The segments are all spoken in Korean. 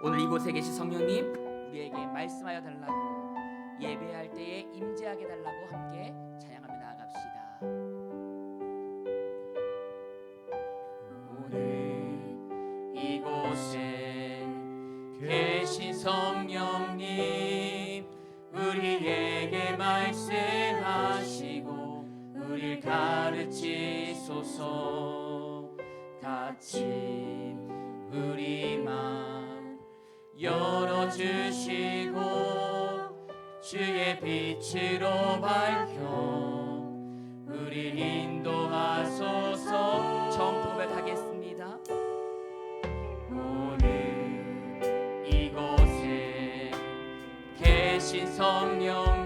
오늘 이곳에 계신 성령님 우리에게 말씀하여 달라고 예배할 때에 임재하게 달라고 함께 주시고 주의 빛으로 밝혀 우리 인도하소서. 처음 고백하겠습니다. 오늘 이곳에 계신 성령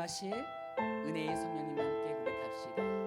임하실 은혜의 성령님 함께 고백합시다.